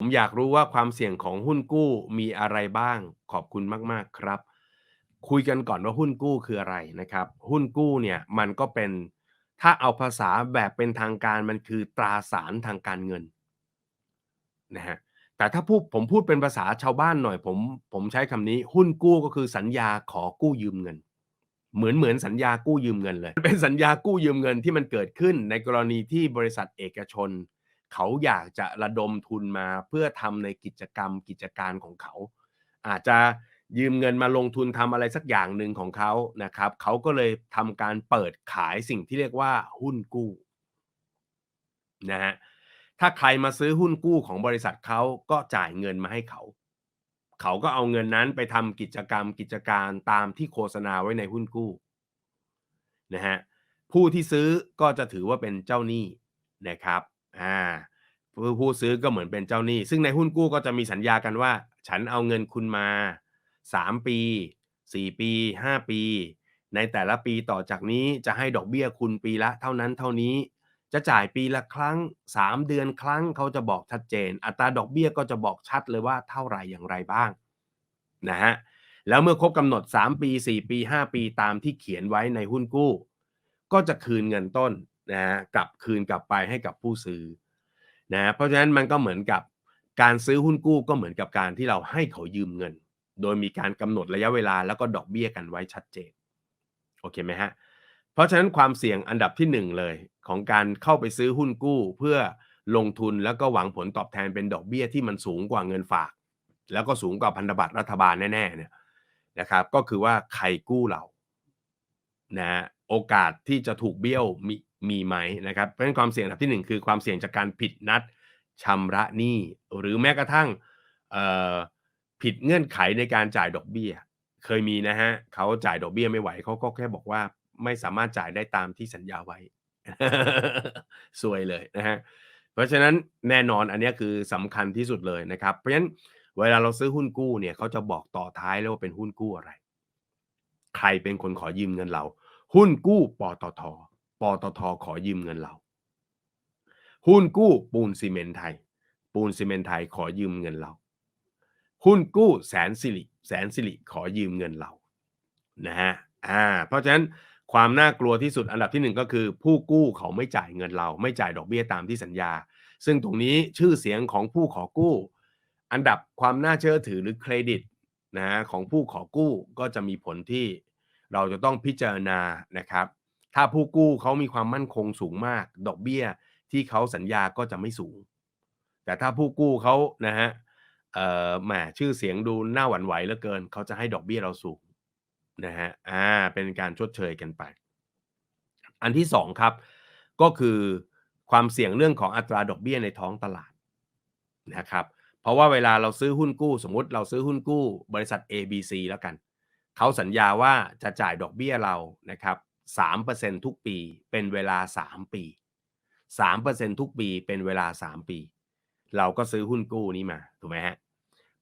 ผมอยากรู้ว่าความเสี่ยงของหุ้นกู้มีอะไรบ้าง ขอบคุณมาก ๆ ครับ คุยกันก่อนว่าหุ้นกู้คืออะไรนะครับ หุ้นกู้เนี่ยมันก็เป็นถ้าเอาภาษาแบบเป็นทางการมันคือตราสารทางการเงินนะฮะแต่ถ้าพูดผมพูดเป็นภาษาชาวบ้านหน่อยผมผมใช้คำนี้ หุ้นกู้ก็คือสัญญาขอกู้ยืมเงิน เหมือนเหมือนสัญญากู้ยืมเงินเลย เป็นสัญญากู้ยืมเงินที่มันเกิดขึ้นในกรณีที่บริษัทเอกชน เขาอยากจะระดมทุนมาเพื่อทำในกิจกรรมกิจการของเขา อาจจะยืมเงินมาลงทุนทำอะไรสักอย่างหนึ่งของเขานะครับเขาก็เลยทำการเปิดขายสิ่งที่เรียกว่าหุ้นกู้นะฮะถ้าใครมาซื้อหุ้นกู้ของบริษัทเขาก็จ่ายเงินมาให้เขา เขาก็เอาเงินนั้นไปทำกิจกรรมกิจการตามที่โฆษณาไว้ในหุ้นกู้นะฮะผู้ที่ซื้อก็จะถือว่าเป็นเจ้าหนี้นะครับ อาผู้ผู้ซื้อก็เหมือนเป็นเจ้าหนี้ ซึ่งในหุ้นกู้ก็จะมีสัญญากันว่า ฉันเอาเงินคุณมา 3 ปี 4 ปี 5 ปี ในแต่ละปีต่อจากนี้จะให้ดอกเบี้ยคุณปีละเท่านั้นเท่านี้ จะจ่ายปีละครั้ง 3 เดือนครั้งเขาจะบอกชัดเจน อัตราดอกเบี้ยก็จะบอกชัดเลยว่าเท่าไรอย่างไรบ้างนะฮะแล้วเมื่อครบกำหนด 3 ปี 4 ปี 5 ปีตามที่เขียนไว้ในหุ้นกู้ ก็จะคืนเงินต้น นะครับกลับคืนกลับไปให้กับผู้ซื้อนะเพราะฉะนั้นมันก็เหมือนกับการซื้อหุ้นกู้ก็เหมือนกับการที่เราให้เขายืมเงิน โดยมีการกำหนดระยะเวลาแล้วก็ดอกเบี้ยกันไว้ชัดเจนโอเคไหมครับเพราะฉะนั้นความเสี่ยงอันดับที่ 1 เลยของการเข้าไปซื้อหุ้นกู้ เพื่อลงทุนแล้วก็หวังผลตอบแทนเป็นดอกเบี้ยที่มันสูงกว่าเงินฝาก แล้วก็สูงกว่าพันธบัตรรัฐบาลแน่ๆเนี่ยนะครับ ก็คือว่าใครกู้เรานะโอกาสที่จะถูกเบี้ยวมี มีไหมนะครับเพราะฉะนั้นความเสี่ยงอันดับที่ 1 คือความเสี่ยงจากการผิดนัดชำระหนี้หรือแม้กระทั่งผิดเงื่อนไขในการจ่ายดอกเบี้ย เคยมีนะครับเขาจ่ายดอกเบี้ยไม่ไหวเขาก็แค่บอกว่าไม่สามารถจ่ายได้ตามที่สัญญาไว้ซวยเลยนะครับเพราะฉะนั้นแน่นอนอันนี้คือสำคัญที่สุดเลยนะครับ เพราะฉะนั้นเวลาเราซื้อหุ้นกู้เนี่ยเขาจะบอกต่อท้ายเลยว่าเป็นหุ้นกู้อะไร ใครเป็นคนขอยืมเงินเรา หุ้นกู้ปตท. ปตท.ขอยืมเงินเรา หุ้นกู้ปูนซีเมนไทย ปูนซีเมนไทยขอยืมเงินเรา หุ้นกู้แสนสิริแสนสิริขอยืมเงินเรานะฮะอ่าเพราะฉะนั้นความน่ากลัวที่สุดอันดับที่ 1 ก็คือ ผู้กู้เขาไม่จ่ายเงินเรา ไม่จ่ายดอกเบี้ยตามที่สัญญา ซึ่งตรงนี้ชื่อเสียงของผู้ขอกู้ อันดับความน่าเชื่อถือหรือเครดิตนะของผู้ขอกู้ก็จะมีผลที่เราจะต้องพิจารณานะครับ ถ้าผู้กู้เขามีความมั่นคงสูงมาก ดอกเบี้ยที่เขาสัญญาก็จะไม่สูง แต่ถ้าผู้กู้เขานะครับเอ่อแหมชื่อเสียงดูน่าหวั่นไหวเหลือเกิน เขาจะให้ดอกเบี้ยเราสูงนะครับอาเป็นการชดเชยกันไป อันที่2ครับ ก็คือความเสี่ยงเรื่องของอัตราดอกเบี้ยในท้องตลาดนะครับเพราะว่าเวลาเราซื้อหุ้นกู้ สมมติเราซื้อหุ้นกู้ บริษัทเอบีซีแล้วกัน เขาสัญญาว่าจะจ่ายดอกเบี้ยเรานะครับ 3%ทุกปีเป็นเวลา 3 ปี 3%ทุกปีเป็นเวลา 3 ปี เราก็ซื้อหุ้นกู้นี้มา ถูกไหมครับ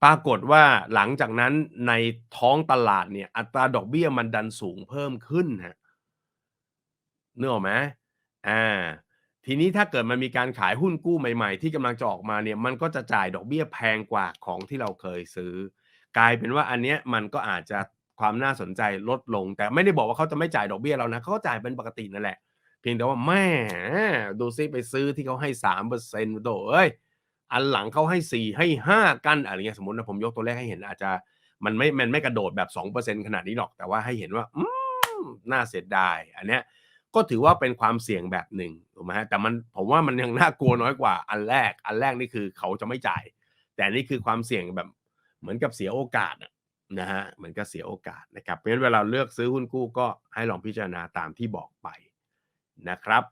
ปรากฏว่าหลังจากนั้นในท้องตลาดเนี่ย อัตราดอกเบี้ยมันดันสูงเพิ่มขึ้นครับนึกอไหมอ่า ทีนี้ถ้าเกิดมันมีการขายหุ้นกู้ใหม่ๆ ที่กำลังจะออกมาเนี่ย มันก็จะจ่ายดอกเบี้ยแพงกว่าของที่เราเคยซื้อ กลายเป็นว่าอันเนี้ยมันก็อาจจะ ความน่าสนใจลดลง แต่ไม่ได้บอกว่าเขาจะไม่จ่ายดอกเบี้ยเรานะเขาก็จ่ายเป็นปกตินั่นแหละ เพียงแต่ว่าแหมดูซิไปซื้อที่เขาให้3%โธ่เซนต์ตัวเอ๊ยอันหลังเขาให้4ให้5กันอะไรเงี้ยสมมุตินะผมยกตัวเลขให้เห็นอาจจะมันไม่มันไม่กระโดดแบบ2%ขนาดนี้หรอกแต่ว่าให้เห็นว่าอืมน่าเสียดายอันเนี้ยก็ถือว่าเป็นความเสี่ยงแบบหนึ่งถูกไหมครับแต่มันผมว่ามันยังน่ากลัวน้อยกว่าอันแรก อันแรกนี่คือเขาจะไม่จ่าย แต่นนี้คือความเสี่ยงแบบเหมือนกับเสียโอกาสอะ นะฮะเหมือนก็เสียโอกาสนะครับเพราะฉะนั้นเวลาเลือกซื้อหุ้นกู้ก็ให้ลองพิจารณาตามที่บอกไปนะครับ